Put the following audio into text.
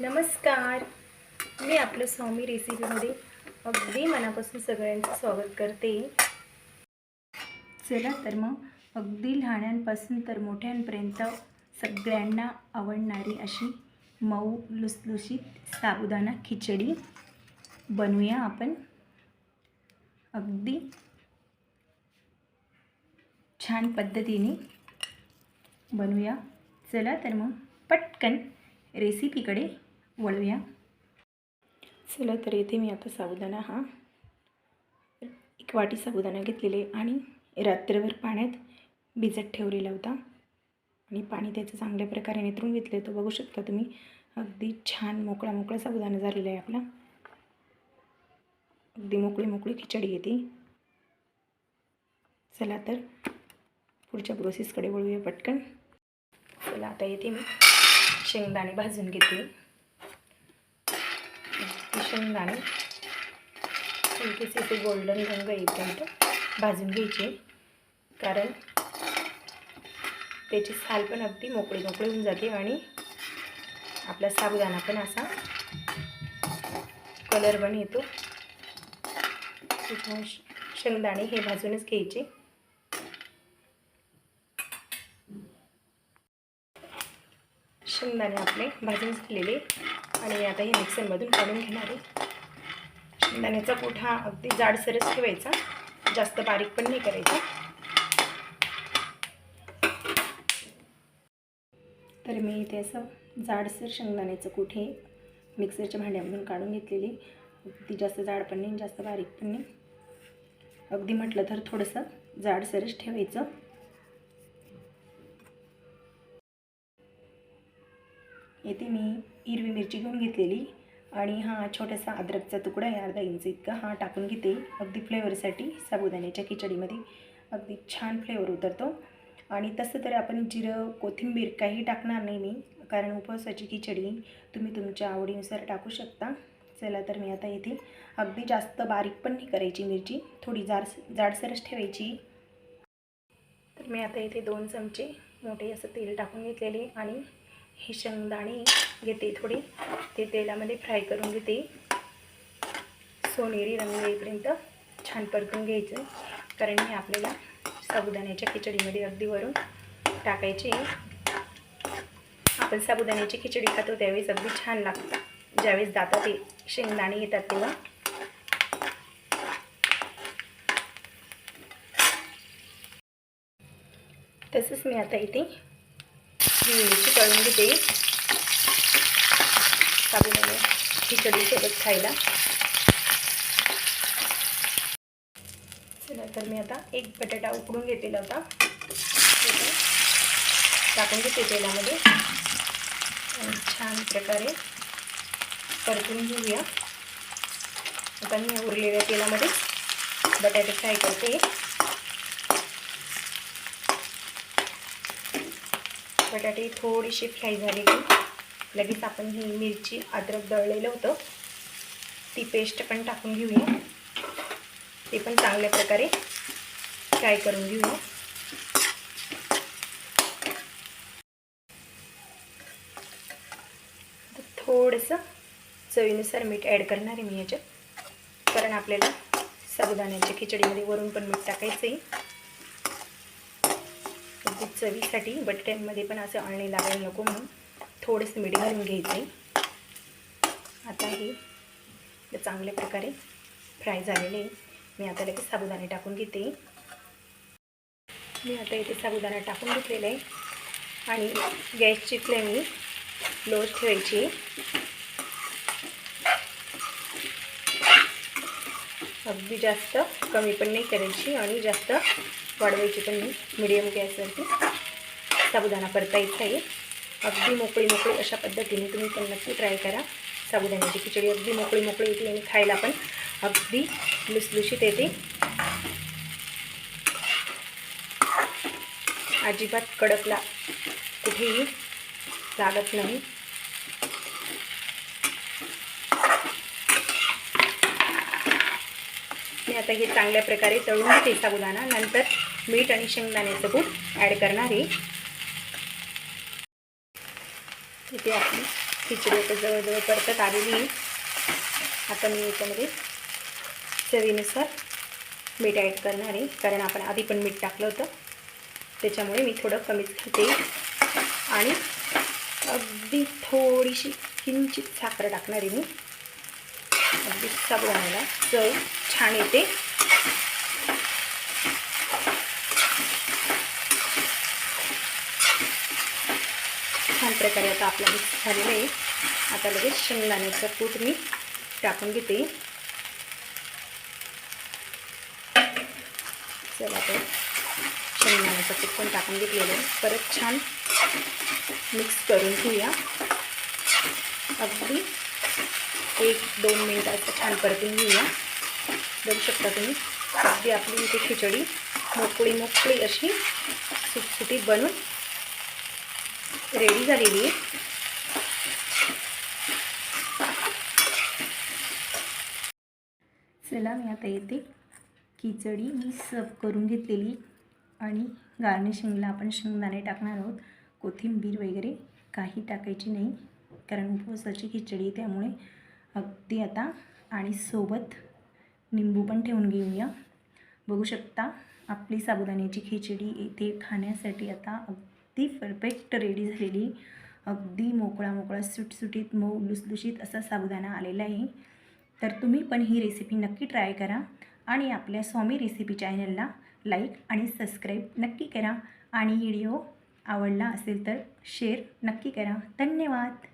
नमस्कार. मी आपलं स्वामी रेसिपीमध्ये अगदी मनापासून सगळ्यांचं स्वागत करते. चला तर मग अगदी लहानांपासून तर मोठ्यांपर्यंत सगळ्यांना आवडणारी अशी मऊ लुसलुशीत साबुदाणा खिचडी बनवूया आपण. अगदी छान पद्धतीने बनवूया. चला तर मग पटकन रेसिपीकडे वळूया चला तर येथे मी आता साबुदाणा हा. एक वाटी साबुदाणा घेतलेले आणि रात्रभर पाण्यात भिजत ठेवलेला होता. आणि पाणी त्याचं चांगल्या प्रकारे नितरून घेतलं तो बघू शकता तुम्ही अगदी छान मोकळा मोकळा साबुदाणा झालेला आहे आपला. अगदी मोकळी मोकळी खिचडी येते चला तर पुढच्या प्रोसेसकडे वळूया पटकन. चला आता येते मी. शेंगदाणे भाजून घेते. शेंगदाणे हलकेसे असे गोल्डन रंग येईपर्यंत भाजून घ्यायचे. कारण त्याची साल पण अगदी मोकळी मोकळी होऊन जाते आणि आपला साबुदाणा पण असा कलर पण येतो. शेंगदाणे हे भाजूनच घ्यायचे. शेंगदाणे आपले भाजून झालेले. आणि आता हे मिक्सरमधून काढून घेणार आहे. शेंगदाण्याचा कूट हा अगदी जाडसरच ठेवायचा. जास्त बारीक पण नाही करायचा. तर मी इथे असं जाडसर शेंगदाण्याचं कूट हे मिक्सरच्या भांड्यामधून काढून घेतलेली. अगदी जास्त जाड पण नाही जास्त बारीक पण नाही. अगदी म्हटलं तर थोडंसं जाडसरच ठेवायचं. येथे मी. हिरवी मिरची घेऊन घेतलेली आणि हा छोटासा अद्रकचा तुकडा आहे अर्धा इंच इतका. हा टाकून घेते. अगदी फ्लेवरसाठी साबुदाण्याच्या खिचडीमध्ये अगदी छान फ्लेवर उतरतो. आणि तसं तर आपण जिरं कोथिंबीर काही टाकणार नाही मी कारण उपवासाची खिचडी तुम्ही तुमच्या आवडीनुसार टाकू शकता. चला तर मी आता इथे अगदी जास्त बारीक पण नाही करायची मिरची थोडी जाड जाडसरच ठेवायची. तर मी आता इथे दोन चमचे मोठे असं तेल टाकून घेतलेले आणि हे शेंगदाणे घेते थोडे. ते तेलामध्ये फ्राय करून घेते. सोनेरी रंग येईपर्यंत छान परतून घ्यायचं. कारण हे आपल्याला साबुदाण्याच्या खिचडीमध्ये अगदी वरून टाकायचे. आपण साबुदाण्याची खिचडी खातो त्यावेळेस अगदी छान लागतं. ज्यावेळेस जातात ते शेंगदाणे येतात तेव्हा. तसंच मी आता इथे मिरची तळून घेते. साबुदाणे खिचडीसोबत खायला. चला तर मी आता एक बटाटा उकडून घेतलेला होता. टाकून घेते तेलामध्ये. छान प्रकारे परतून घेऊया. आता मी उरलेल्या तेलामध्ये बटाटे फ्राय करते. बटाटे थोडीशी फ्राय झाली लगेच आपण ही मिरची अद्रक दळलेलं होतं. ती पेस्ट पण टाकून घेऊया. ते पण चांगल्या प्रकारे फ्राय करून घेऊया. थोडंसं चवीनुसार मीठ ॲड करणार आहे मी याच्यात. कारण आपल्याला साबुदाण्याच्या खिचडीमध्ये वरून पण मीठ टाकायचं आहे अगदी चवीसाठी बटाट्यांमध्ये पण असं अळणी लागायला नको म्हणून थोडंसं मीठ घालून घ्यायचं आता हे चांगल्या प्रकारे फ्राय झालेले मी आता लगेच साबुदाणे टाकून घेते. मी आता इथे साबुदाणा टाकून घेतलेला आहे. आणि गॅसची फ्लेम मी लो ठेवायची अगदी जास्त कमी पण नाही करायची आणि जास्त वाढवायची पण मी मिडियम गॅसवरती साबुदाणा परतायचा आहे. अगदी मोकळी मोकळी अशा पद्धतीने तुम्ही पण नक्की ट्राय करा साबुदाण्याची खिचडी. अगदी मोकळी मोकळी येते आणि खायला पण अगदी लुसलुशीत येते. अजिबात कडकला कुठेही लागत नाही. मी आता हे चांगल्या प्रकारे तळून घेते साबुदाणा. नंतर मीठ आणि शेंगदाण्याचं कूट ॲड करणार आहे. इथे आपली खिचडी आता जवळजवळ परतत आलेली आहे. आता मी याच्यामध्ये चवीनुसार मीठ ॲड करणार आहे. कारण आपण आधी पण मीठ टाकलं होतं. त्याच्यामुळे मी थोडं कमीच घेते आणि अगदी थोडीशी किंचित साखर टाकणार आहे मी. अगदी साबुदाण्याला चव छान येते छान प्रकारे आता आपला मिक्स झालेलं आहे. आता लगेच शेंगदाण्याचं कूट मी टाकून घेते. चला तर शेंगदाण्याचं कूट पण टाकून घेतलेलं आहे. परत छान मिक्स करून घेऊया. अगदी एक दोन मिनिटात छान परतून घेऊया. बघू शकता तुम्ही अगदी आपली इथे खिचडी मोकळी मोकळी अशी सुटसुटी बनून रेडी झालेली आहे. चला मी आता येते. खिचडी मी सर्व करून घेतलेली आणि गार्निशिंगला आपण शेंगदाणे टाकणार आहोत. कोथिंबीर वगैरे काही टाकायची नाही कारण उपवासाची खिचडी आहे त्यामुळे अगदी आता आणि सोबत निंबू पण ठेवून घेऊया. बघू शकता आपली साबुदाण्याची खिचडी इथे खाण्यासाठी आता अगदी परफेक्ट रेडी झालेली अगदी मोकळा मोकळा सुटसुटीत मऊ लुसलुशीत असा साबुदाणा आलेला आहे. तर तुम्ही पण ही रेसिपी नक्की ट्राय करा आणि आपल्या स्वामी रेसिपी चॅनलला लाईक आणि सबस्क्राईब नक्की करा. आणि व्हिडिओ आवडला असेल तर शेअर नक्की करा. धन्यवाद!